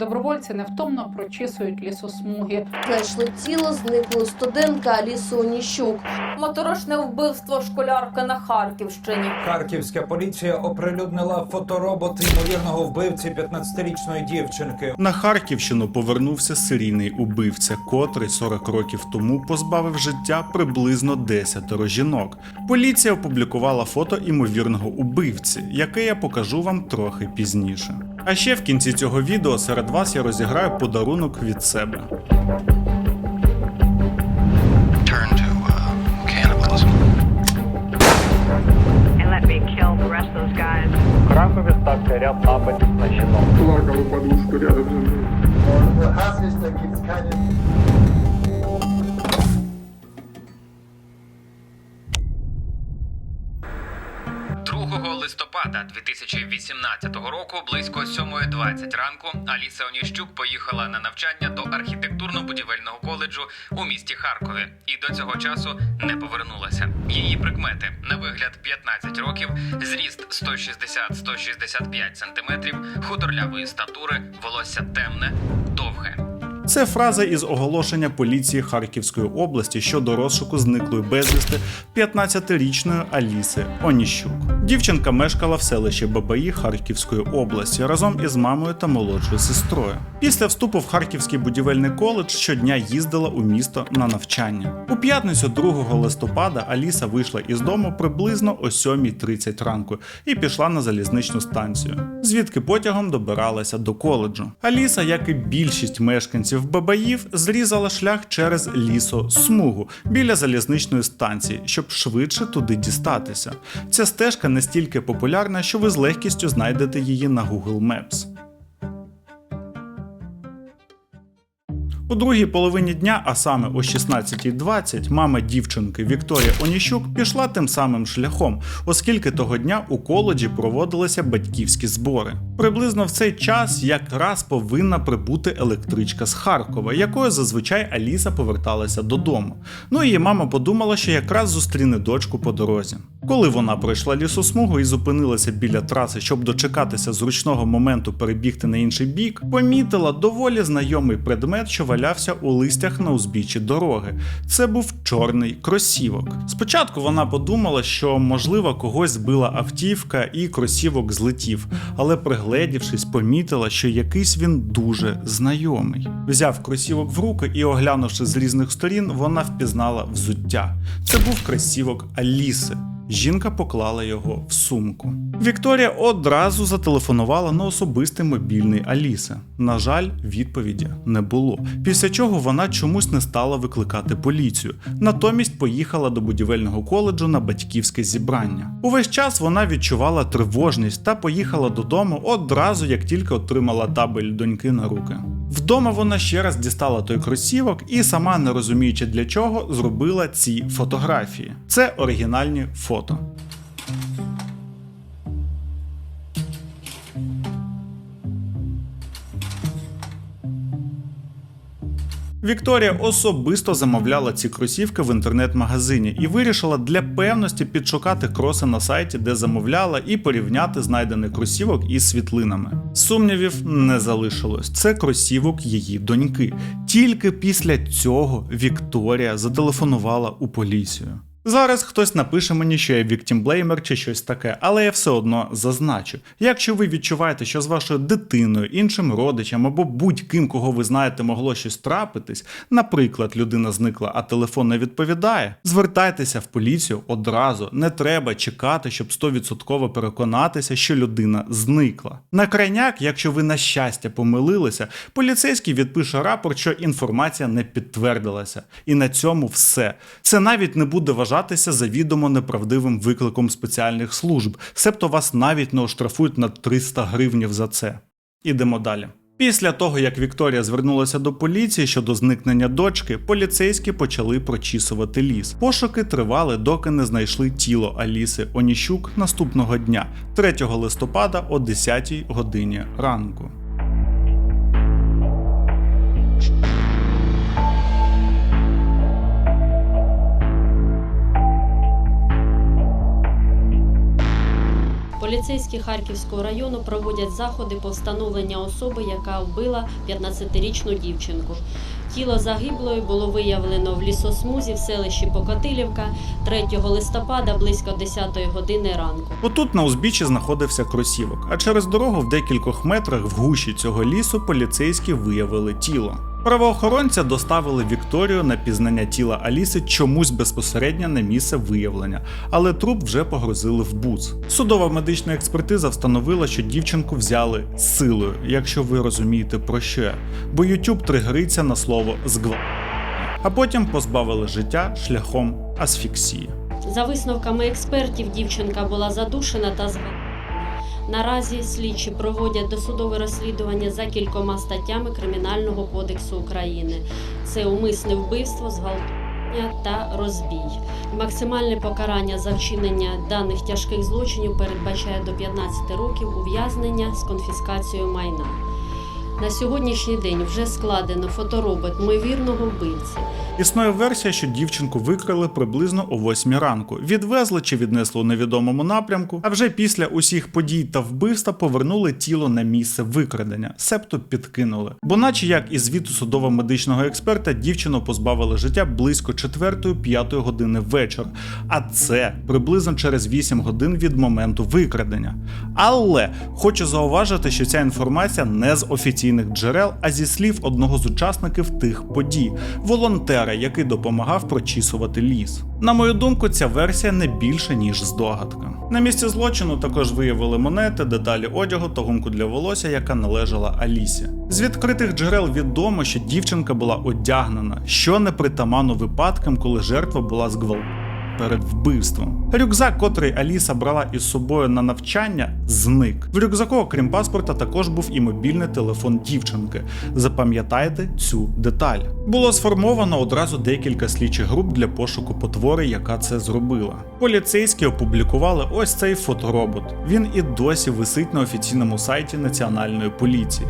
Добровольці невтомно прочісують лісосмуги. Знайшли тіло зниклої студентка Аліси Оніщук. Моторошне вбивство школярки на Харківщині. Харківська поліція оприлюднила фоторобот ймовірного вбивці 15-річної дівчинки. На Харківщину повернувся серійний убивця, котрий 40 років тому позбавив життя приблизно 10 жінок. Поліція опублікувала фото імовірного убивці, яке я покажу вам трохи пізніше. А ще в кінці цього відео серед вас я розіграю подарунок від себе. uh, Кракові стався ряд нападів на жінок. плакала подушка рядом листопада 2018 року близько 7.20 ранку Аліса Оніщук поїхала на навчання до архітектурно-будівельного коледжу у місті Харкові і до цього часу не повернулася. Її прикмети на вигляд 15 років, зріст 160-165 сантиметрів, худорлявої статури, волосся темне, довге. Це фраза із оголошення поліції Харківської області щодо розшуку зниклої безвісти 15-річної Аліси Оніщук. Дівчинка мешкала в селищі Бабаї Харківської області разом із мамою та молодшою сестрою. Після вступу в Харківський будівельний коледж щодня їздила у місто на навчання. У п'ятницю 2 листопада Аліса вийшла із дому приблизно о 7.30 ранку і пішла на залізничну станцію, звідки потягом добиралася до коледжу. Аліса, як і більшість мешканців Бабаїв, зрізала шлях через лісосмугу біля залізничної станції, щоб швидше туди дістатися. Ця стежка настільки популярна, що ви з легкістю знайдете її на Google Maps. У другій половині дня, а саме о 16.20, мама дівчинки Вікторія Оніщук пішла тим самим шляхом, оскільки того дня у коледжі проводилися батьківські збори. Приблизно в цей час якраз повинна прибути електричка з Харкова, якою зазвичай Аліса поверталася додому. Ну і її мама подумала, що якраз зустріне дочку по дорозі. Коли вона пройшла лісосмугу і зупинилася біля траси, щоб дочекатися зручного моменту перебігти на інший бік, помітила доволі знайомий предмет, що валявся у листях на узбіччі дороги. Це був чорний кросівок. Спочатку вона подумала, що можливо когось збила автівка і кросівок злетів, але пригледівшись, помітила, що якийсь він дуже знайомий. Взяв кросівок в руки і, оглянувши з різних сторін, вона впізнала взуття. Це був кросівок Аліси. Жінка поклала його в сумку. Вікторія одразу зателефонувала на особистий мобільний Аліси. На жаль, відповіді не було. Після чого вона чомусь не стала викликати поліцію. Натомість поїхала до будівельного коледжу на батьківське зібрання. Увесь час вона відчувала тривожність та поїхала додому одразу, як тільки отримала табель доньки на руки. Вдома вона ще раз дістала той кросівок і, сама не розуміючи для чого, зробила ці фотографії. Це оригінальні фото. Вікторія особисто замовляла ці кросівки в інтернет-магазині і вирішила для певності підшукати кроси на сайті, де замовляла, і порівняти знайдений кросівок із світлинами. Сумнівів не залишилось. Це кросівок її доньки. Тільки після цього Вікторія зателефонувала у поліцію. Зараз хтось напише мені, що я віктімблеймер чи щось таке, але я все одно зазначу. Якщо ви відчуваєте, що з вашою дитиною, іншим родичем або будь-ким, кого ви знаєте, могло щось трапитись, наприклад, людина зникла, а телефон не відповідає, звертайтеся в поліцію одразу. Не треба чекати, щоб 100% переконатися, що людина зникла. На крайняк, якщо ви на щастя помилилися, поліцейський відпише рапорт, що інформація не підтвердилася. І на цьому все. Це навіть не буде вважатися завідомо неправдивим викликом спеціальних служб, себто вас навіть не оштрафують на 300 гривнів за це. Ідемо далі. Після того, як Вікторія звернулася до поліції щодо зникнення дочки, поліцейські почали прочісувати ліс. Пошуки тривали, доки не знайшли тіло Аліси Оніщук наступного дня, 3 листопада о 10 годині ранку. Поліцейські Харківського району проводять заходи по встановленню особи, яка вбила 15-річну дівчинку. Тіло загиблої було виявлено в лісосмузі в селищі Покотилівка 3 листопада близько 10 години ранку. Отут на узбіччі знаходився кросівок, а через дорогу в декількох метрах в гущі цього лісу поліцейські виявили тіло. Правоохоронця доставили Вікторію на пізнання тіла Аліси чомусь безпосередньо на місце виявлення, але труп вже погрузили в буц. Судова медична експертиза встановила, що дівчинку взяли силою, якщо ви розумієте про що. Бо YouTube тригериться на слово згва, а потім позбавили життя шляхом асфіксії. За висновками експертів, дівчинка була задушена та зґвалтована. Наразі слідчі проводять досудове розслідування за кількома статтями Кримінального кодексу України. Це умисне вбивство, зґвалтування та розбій. Максимальне покарання за вчинення даних тяжких злочинів передбачає до 15 років ув'язнення з конфіскацією майна. На сьогоднішній день вже складено фоторобот ймовірного вбивці. Існує версія, що дівчинку викрали приблизно о 8 ранку, відвезли чи віднесли у невідомому напрямку, а вже після усіх подій та вбивства повернули тіло на місце викрадення, себто підкинули. Бо, наче як із звіту судово-медичного експерта, дівчину позбавили життя близько 4-5 години вечора, а це приблизно через 8 годин від моменту викрадення. Але хочу зауважити, що ця інформація не з офіційних джерел, а зі слів одного з учасників тих подій волонтера, який допомагав прочісувати ліс. На мою думку, ця версія не більше ніж здогадка. На місці злочину також виявили монети, деталі одягу та гумку для волосся, яка належала Алісі. З відкритих джерел відомо, що дівчинка була одягнена, що не притаманно випадкам, коли жертва була зґвалтована перед вбивством. Рюкзак, котрий Аліса брала із собою на навчання, зник. В рюкзаку, окрім паспорта, також був і мобільний телефон дівчинки. Запам'ятайте цю деталь. Було сформовано одразу декілька слідчих груп для пошуку потвори, яка це зробила. Поліцейські опублікували ось цей фоторобот. Він і досі висить на офіційному сайті Національної поліції.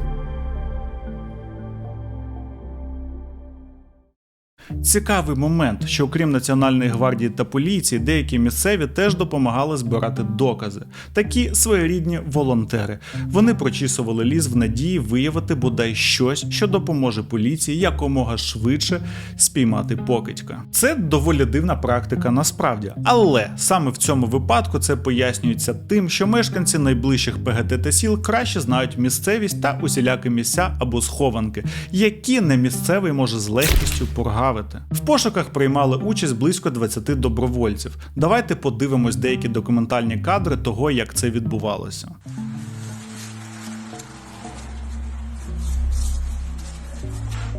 Цікавий момент, що окрім Національної гвардії та поліції, деякі місцеві теж допомагали збирати докази. Такі своєрідні волонтери. Вони прочісували ліс в надії виявити бодай щось, що допоможе поліції якомога швидше спіймати покидька. Це доволі дивна практика насправді, але саме в цьому випадку це пояснюється тим, що мешканці найближчих ПГТ та сіл краще знають місцевість та усілякі місця або схованки, які не місцевий може з легкістю поргавити. В пошуках приймали участь близько 20 добровольців. Давайте подивимось деякі документальні кадри того, як це відбувалося.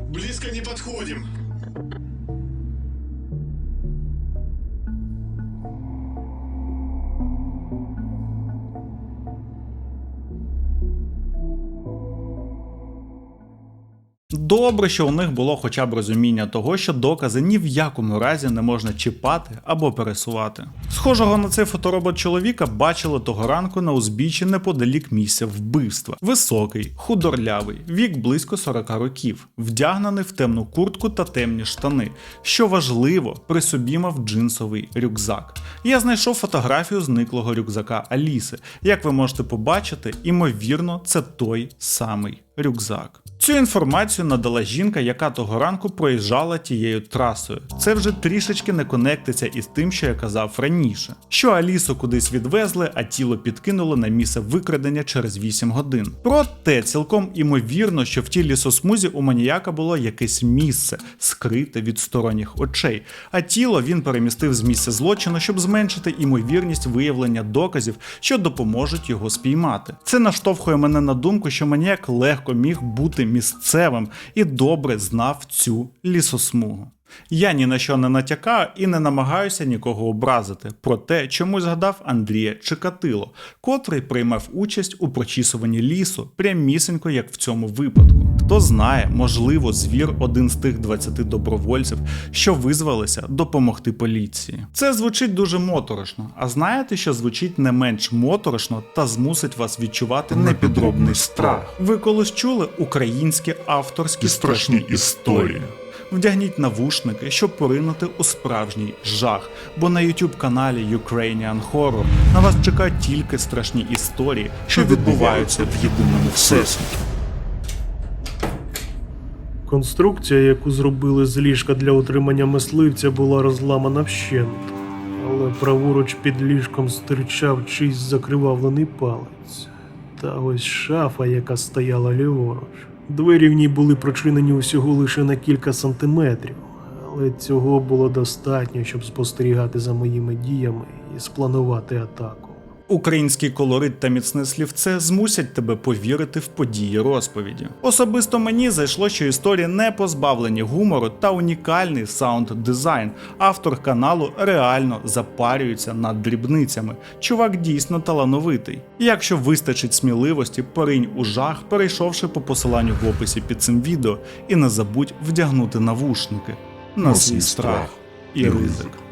Близко не подходим. Добре, що у них було хоча б розуміння того, що докази ні в якому разі не можна чіпати або пересувати. Схожого на цей фоторобот чоловіка бачили того ранку на узбіччі неподалік місця вбивства. Високий, худорлявий, вік близько 40 років, вдягнений в темну куртку та темні штани. Що важливо, при собі мав джинсовий рюкзак. Я знайшов фотографію зниклого рюкзака Аліси. Як ви можете побачити, імовірно, це той самий рюкзак. Цю інформацію надала жінка, яка того ранку проїжджала тією трасою. Це вже трішечки не конектиться із тим, що я казав раніше. Що Алісу кудись відвезли, а тіло підкинули на місце викрадення через 8 годин. Проте цілком імовірно, що в тій лісосмузі у маніяка було якесь місце, скрите від сторонніх очей, а тіло він перемістив з місця злочину, щоб зменшити імовірність виявлення доказів, що допоможуть його спіймати. Це наштовхує мене на думку, що маніяк легко міг бути місцевим і добре знав цю лісосмугу. Я ні на що не натякаю і не намагаюся нікого образити. Проте чомусь згадав Андрія Чикатило, котрий приймав участь у прочісуванні лісу прямісінько, як в цьому випадку. Хто знає, можливо, звір один з тих 20 добровольців, що визвалися допомогти поліції. Це звучить дуже моторошно. А знаєте, що звучить не менш моторошно та змусить вас відчувати непідробний страх? Ви колись чули українські авторські страшні історії? Вдягніть навушники, щоб поринути у справжній жах. Бо на YouTube каналі Ukrainian Horror на вас чекають тільки страшні історії, що відбуваються в єдиному всесвіті. Конструкція, яку зробили з ліжка для утримання мисливця, була розламана вщент. Але праворуч під ліжком стирчав чийсь закривавлений палець. Та ось шафа, яка стояла ліворуч. Двері в ній були прочинені усього лише на кілька сантиметрів, але цього було достатньо, щоб спостерігати за моїми діями і спланувати атаку. Український колорит та міцне слівце змусять тебе повірити в події розповіді. Особисто мені зайшло, що історії не позбавлені гумору та унікальний саунд-дизайн. Автор каналу реально запарюється над дрібницями. Чувак дійсно талановитий. І якщо вистачить сміливості, поринь у жах, перейшовши по посиланню в описі під цим відео, і не забудь вдягнути навушники на свій страх і ризик.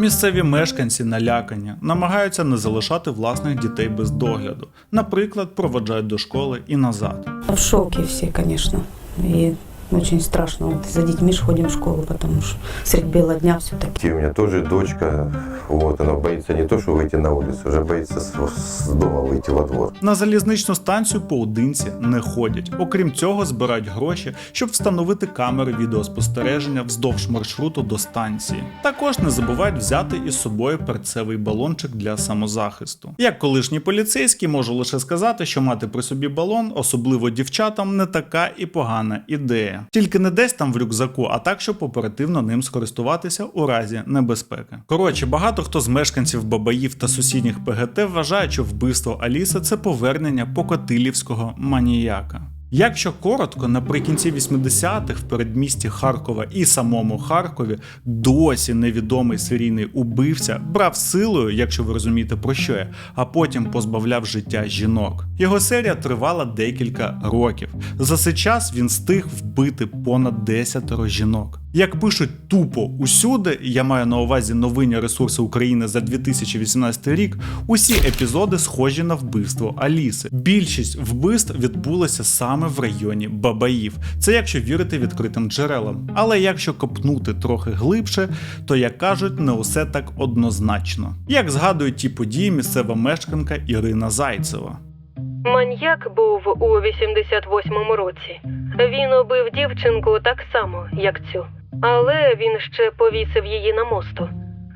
Місцеві мешканці налякані, намагаються не залишати власних дітей без догляду. Наприклад, проводжають до школи і назад. В шокі всі, звісно. И очень страшно. Вот за детьми ж ходим в школу, потому что средь бела дня все-таки. У меня тоже дочка, вот, она боится не то, что выйти на улицу, уже боится с, с дома выйти во двор. На залізничну станцію поодинці не ходять. Окрім цього, збирають гроші, щоб встановити камери відеоспостереження вздовж маршруту до станції. Також не забувають взяти із собою перцевий балончик для самозахисту. Як колишній поліцейський, можу лише сказати, що мати при собі балон, особливо дівчатам, не така і погана ідея. Тільки не десь там в рюкзаку, а так, щоб оперативно ним скористуватися у разі небезпеки. Коротше, багато хто з мешканців Бабаїв та сусідніх ПГТ вважає, що вбивство Аліса це повернення покотилівського маніяка. Якщо коротко, наприкінці 80-х в передмісті Харкова і самому Харкові досі невідомий серійний убивця брав силою, якщо ви розумієте про що я, а потім позбавляв життя жінок. Його серія тривала декілька років. За цей час він встиг вбити понад 10 жінок. Як пишуть тупо усюди, я маю на увазі новинні ресурси України за 2018 рік, усі епізоди схожі на вбивство Аліси. Більшість вбивств відбулося саме в районі Бабаїв. Це якщо вірити відкритим джерелам. Але якщо копнути трохи глибше, то як кажуть, не усе так однозначно. Як згадують ті події місцева мешканка Ірина Зайцева. Маньяк був у 88-му році. Він убив дівчинку так само, як цю. Але він ще повісив її на мосту.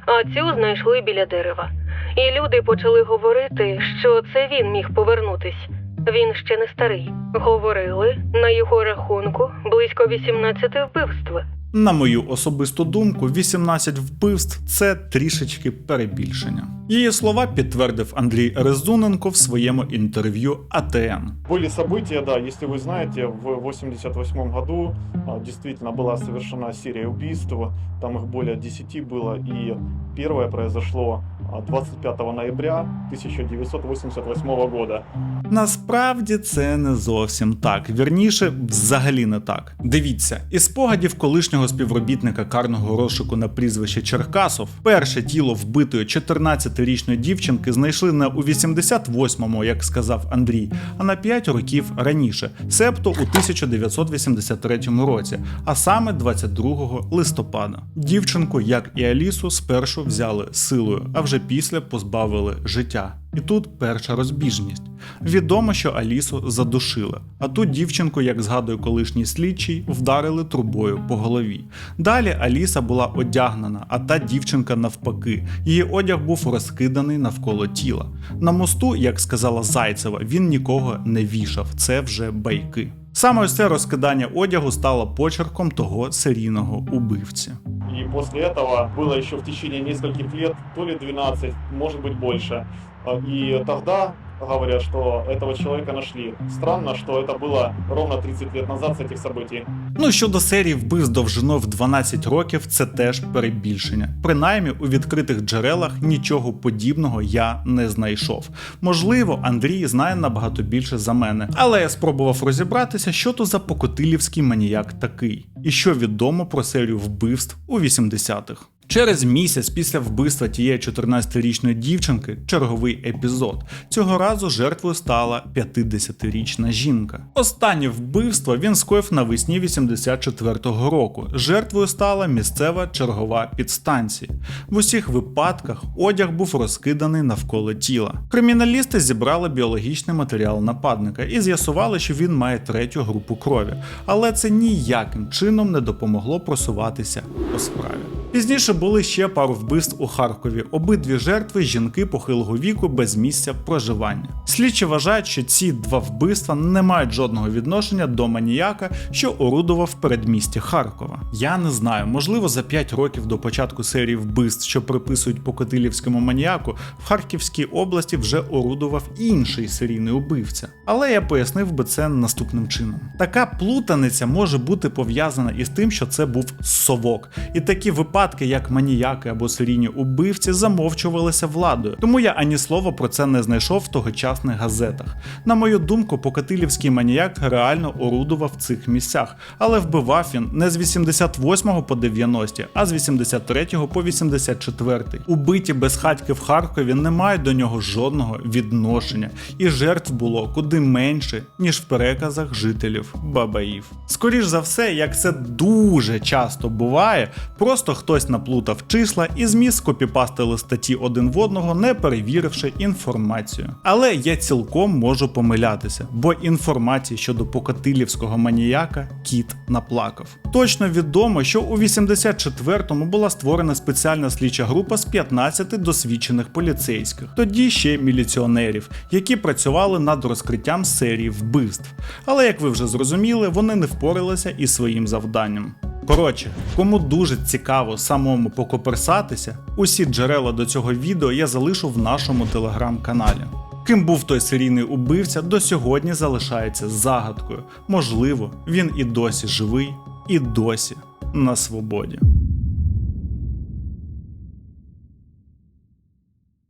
А цю знайшли біля дерева. І люди почали говорити, що це він міг повернутись. Він ще не старий. Говорили на його рахунку близько 18 вбивств. На мою особисту думку, 18 вбивств це трішечки перебільшення. Її слова підтвердив Андрій Резуненко в своєму інтерв'ю АТН. Были события, да, если вы знаете, в 88 году а, действительно была совершена серия убийств, там их более 10 было, и первое произошло а, 25 ноября 1988 года. Насправді це не зовсім так. Вірніше, взагалі не так. Дивіться, із спогадів колишнього співробітника карного розшуку на прізвище Черкасов, перше тіло вбитої 14-річної дівчинки знайшли не у 88-му, як сказав Андрій, а на 5 років раніше, себто у 1983 році, а саме 22 листопада. Дівчинку, як і Алісу, спершу взяли силою, а вже після позбавили життя. І тут перша розбіжність. Відомо, що Алісу задушили, а ту дівчинку, як згадує колишній слідчий, вдарили трубою по голові. Далі Аліса була одягнена, а та дівчинка навпаки. Її одяг був розкиданий навколо тіла. На мосту, як сказала Зайцева, він нікого не вішав. Це вже байки. Саме ось це розкидання одягу стало почерком того серійного убивці. И после этого было еще в течение нескольких лет, то ли 12, может быть больше. А, И тогда говорят, что этого человека нашли. Странно, что это было ровно 30 лет назад с этих событий. Ну щодо серії вбивств довжиною в 12 років, це теж перебільшення. Принаймні у відкритих джерелах нічого подібного я не знайшов. Можливо, Андрій знає набагато більше за мене, але я спробував розібратися, що то за покотилівський маніяк такий, і що відомо про серію вбивств у 80-х. Через місяць після вбивства тієї 14-річної дівчинки черговий епізод. Цього разу жертвою стала 50-річна жінка. Останнє вбивство він скоїв навесні 84-го року. Жертвою стала місцева чергова підстанція. В усіх випадках одяг був розкиданий навколо тіла. Криміналісти зібрали біологічний матеріал нападника і з'ясували, що він має третю групу крові, але це ніяким чином не допомогло просуватися по справі. Пізніше були ще пару вбивств у Харкові. Обидві жертви жінки похилого віку без місця проживання. Слідчі вважають, що ці два вбивства не мають жодного відношення до маніяка, що орудував в передмісті Харкова. Я не знаю, можливо, за 5 років до початку серії вбивств, що приписують Покотилівському маніяку, в Харківській області вже орудував інший серійний убивця. Але я пояснив би це наступним чином. Така плутаниця може бути пов'язана із тим, що це був совок, і такі випадки, як маніяки або серійні убивці, замовчувалися владою. Тому я ані слова про це не знайшов в тогочасних газетах. На мою думку, Покатилівський маніяк реально орудував в цих місцях, але вбивав він не з 88 по 90, а з 83 по 84. Убиті безхатьки в Харкові не мають до нього жодного відношення, і жертв було куди менше, ніж в переказах жителів Бабаїв. Скоріш за все, як це дуже часто буває, просто хтось наплутав числа і зміг скопіпастили статті один в одного, не перевіривши інформацію. Але я цілком можу помилятися, бо інформації щодо покатилівського маніяка кіт наплакав. Точно відомо, що у 84-му була створена спеціальна слідча група з 15 досвідчених поліцейських, тоді ще міліціонерів, які працювали над розкриттям серії вбивств. Але як ви вже зрозуміли, вони не впоралися із своїм завданням. Коротше, кому дуже цікаво самому покоперсатися, усі джерела до цього відео я залишу в нашому телеграм-каналі. Ким був той серійний убивця, до сьогодні залишається загадкою. Можливо, він і досі живий, і досі на свободі.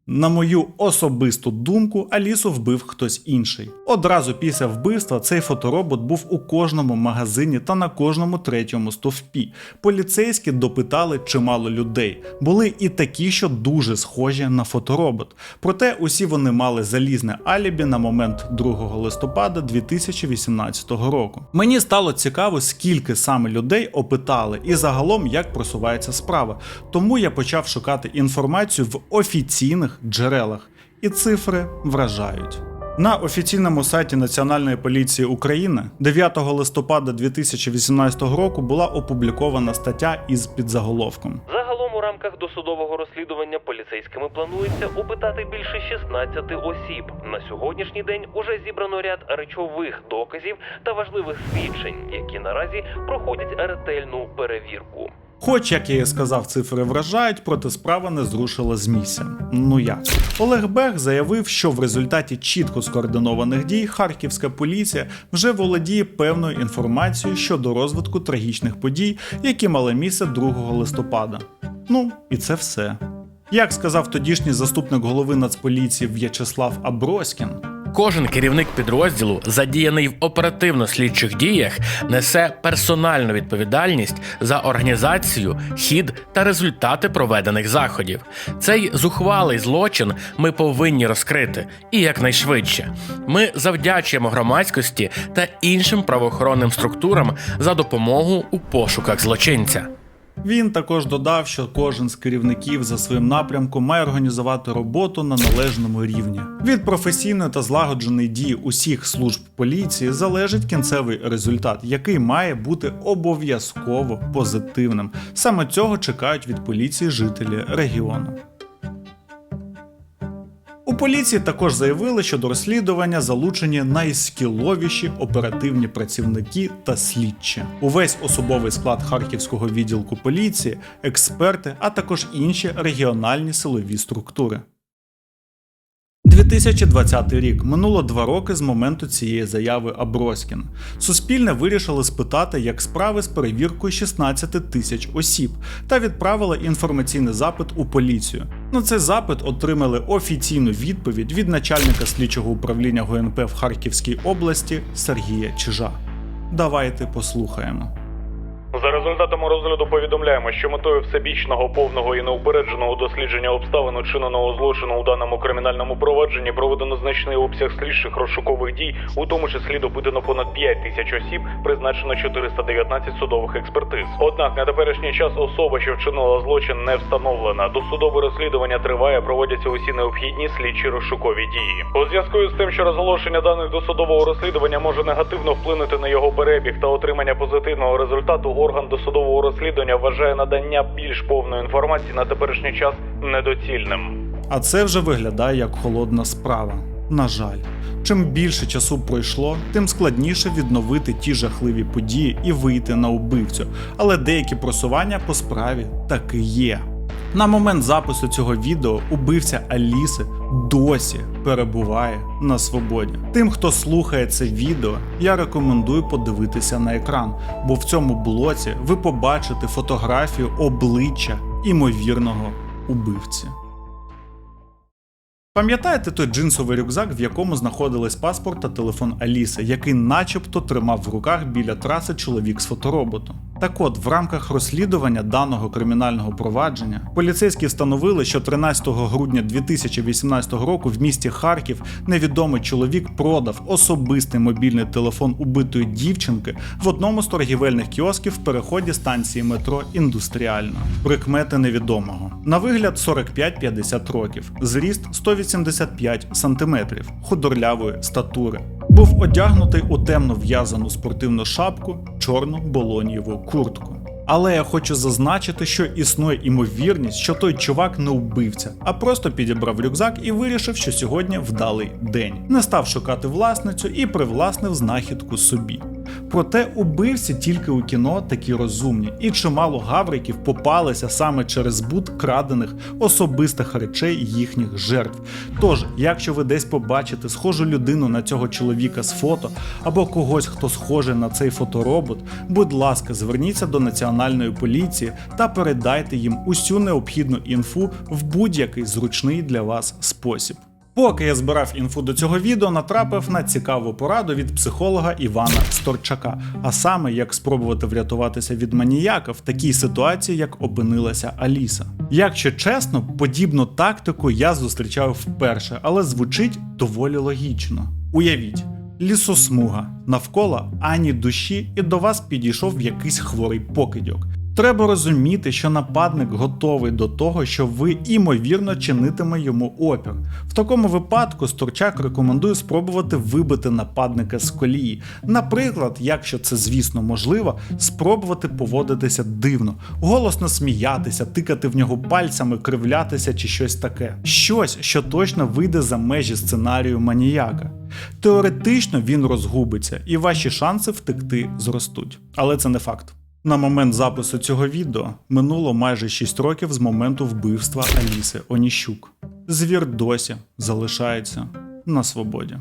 На мою особисту думку, Алісу вбив хтось інший. Одразу після вбивства цей фоторобот був у кожному магазині та на кожному третьому стовпі. Поліцейські допитали чимало людей. Були і такі, що дуже схожі на фоторобот. Проте усі вони мали залізне алібі на момент 2 листопада 2018 року. Мені стало цікаво, скільки саме людей опитали і загалом як просувається справа. Тому я почав шукати інформацію в офіційних джерелах, і цифри вражають. На офіційному сайті Національної поліції України 9 листопада 2018 року була опублікована стаття із підзаголовком. Загалом у рамках досудового розслідування поліцейськими планується опитати більше 16 осіб. На сьогоднішній день уже зібрано ряд речових доказів та важливих свідчень, які наразі проходять ретельну перевірку. Хоч, як я і сказав, цифри вражають, проте справа не зрушила з місця. Ну як? Олег Бех заявив, що в результаті чітко скоординованих дій харківська поліція вже володіє певною інформацією щодо розвитку трагічних подій, які мали місце 2 листопада. Ну і це все. Як сказав тодішній заступник голови Нацполіції В'ячеслав Аброськін, Кожен керівник підрозділу, задіяний в оперативно-слідчих діях, несе персональну відповідальність за організацію, хід та результати проведених заходів. Цей зухвалий злочин ми повинні розкрити і якнайшвидше. Ми завдячуємо громадськості та іншим правоохоронним структурам за допомогу у пошуках злочинця. Він також додав, що кожен з керівників за своїм напрямком має організувати роботу на належному рівні. Від професійної та злагодженої дії усіх служб поліції залежить кінцевий результат, який має бути обов'язково позитивним. Саме цього чекають від поліції жителі регіону. У поліції також заявили, що до розслідування залучені найскіловіші оперативні працівники та слідчі. Увесь особовий склад харківського відділку поліції, експерти, а також інші регіональні силові структури. 2020 рік минуло два роки з моменту цієї заяви Аброськін. Суспільне вирішило спитати, як справи з перевіркою 16 тисяч осіб, та відправили інформаційний запит у поліцію. На цей запит отримали офіційну відповідь від начальника слідчого управління ГНП в Харківській області Сергія Чижа. Давайте послухаємо. За результатами розгляду повідомляємо, що метою всебічного, повного і неупередженого дослідження обставин учиненого злочину у даному кримінальному провадженні проведено значний обсяг слідчих розшукових дій, у тому числі допитано понад 5 тисяч осіб, призначено 419 судових експертиз. Однак на теперішній час особа, що вчинила злочин, не встановлена. Досудове розслідування триває, проводяться усі необхідні слідчі розшукові дії. У зв'язку з тим, що розголошення даних досудового розслідування може негативно вплинути на його перебіг та отримання позитивного результату, орган досудового розслідування вважає надання більш повної інформації на теперішній час недоцільним. А це вже виглядає як холодна справа. На жаль, чим більше часу пройшло, тим складніше відновити ті жахливі події і вийти на убивцю. Але деякі просування по справі таки є. На момент запису цього відео убивця Аліси досі перебуває на свободі. Тим, хто слухає це відео, я рекомендую подивитися на екран, бо в цьому блоці ви побачите фотографію обличчя імовірного убивці. Пам'ятаєте той джинсовий рюкзак, в якому знаходились паспорт та телефон Аліси, який начебто тримав в руках біля траси чоловік з фотороботом? Так от, в рамках розслідування даного кримінального провадження поліцейські встановили, що 13 грудня 2018 року в місті Харків невідомий чоловік продав особистий мобільний телефон убитої дівчинки в одному з торгівельних кіосків в переході станції метро Індустріальна. Прикмети невідомого. На вигляд 45-50 років, зріст 185 см, худорлявої статури. Був одягнутий у темно в'язану спортивну шапку, чорну болонієву куртку. Але я хочу зазначити, що існує імовірність, що той чувак не вбивця, а просто підібрав рюкзак і вирішив, що сьогодні вдалий день. Не став шукати власницю і привласнив знахідку собі. Проте убивці тільки у кіно такі розумні, і чимало гавриків попалися саме через збут крадених особистих речей їхніх жертв. Тож, якщо ви десь побачите схожу людину на цього чоловіка з фото або когось, хто схожий на цей фоторобот, будь ласка, зверніться до національної поліції та передайте їм усю необхідну інфу в будь-який зручний для вас спосіб. Поки я збирав інфу до цього відео, натрапив на цікаву пораду від психолога Івана Сторчака, а саме як спробувати врятуватися від маніяка в такій ситуації, як опинилася Аліса. Якщо чесно, подібну тактику я зустрічав вперше, але звучить доволі логічно. Уявіть. Лісосмуга навколо ані душі, і до вас підійшов якийсь хворий покидьок. Треба розуміти, що нападник готовий до того, що ви імовірно чинитиме йому опір. В такому випадку Сторчак рекомендує спробувати вибити нападника з колії. Наприклад, якщо це звісно можливо, спробувати поводитися дивно, голосно сміятися, тикати в нього пальцями, кривлятися чи щось таке. Щось, що точно вийде за межі сценарію маніяка. Теоретично він розгубиться, і ваші шанси втекти зростуть. Але це не факт. На момент запису цього відео минуло майже 6 років з моменту вбивства Аліси Оніщук. Звір досі залишається на свободі.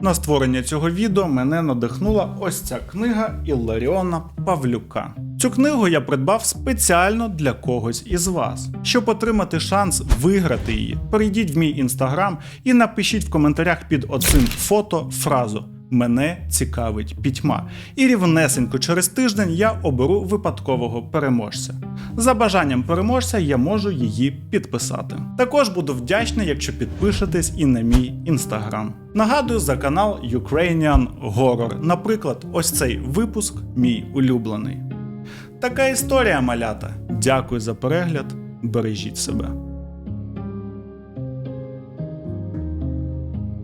На створення цього відео мене надихнула ось ця книга Ілларіона Павлюка. Цю книгу я придбав спеціально для когось із вас. Щоб отримати шанс виграти її, перейдіть в мій інстаграм і напишіть в коментарях під оцим фото фразу Мене цікавить пітьма. І рівнесенько через тиждень я оберу випадкового переможця. За бажанням переможця я можу її підписати. Також буду вдячний, якщо підпишетесь і на мій інстаграм. Нагадую за канал Ukrainian Horror. Наприклад, ось цей випуск мій улюблений. Така історія малята. Дякую за перегляд. Бережіть себе.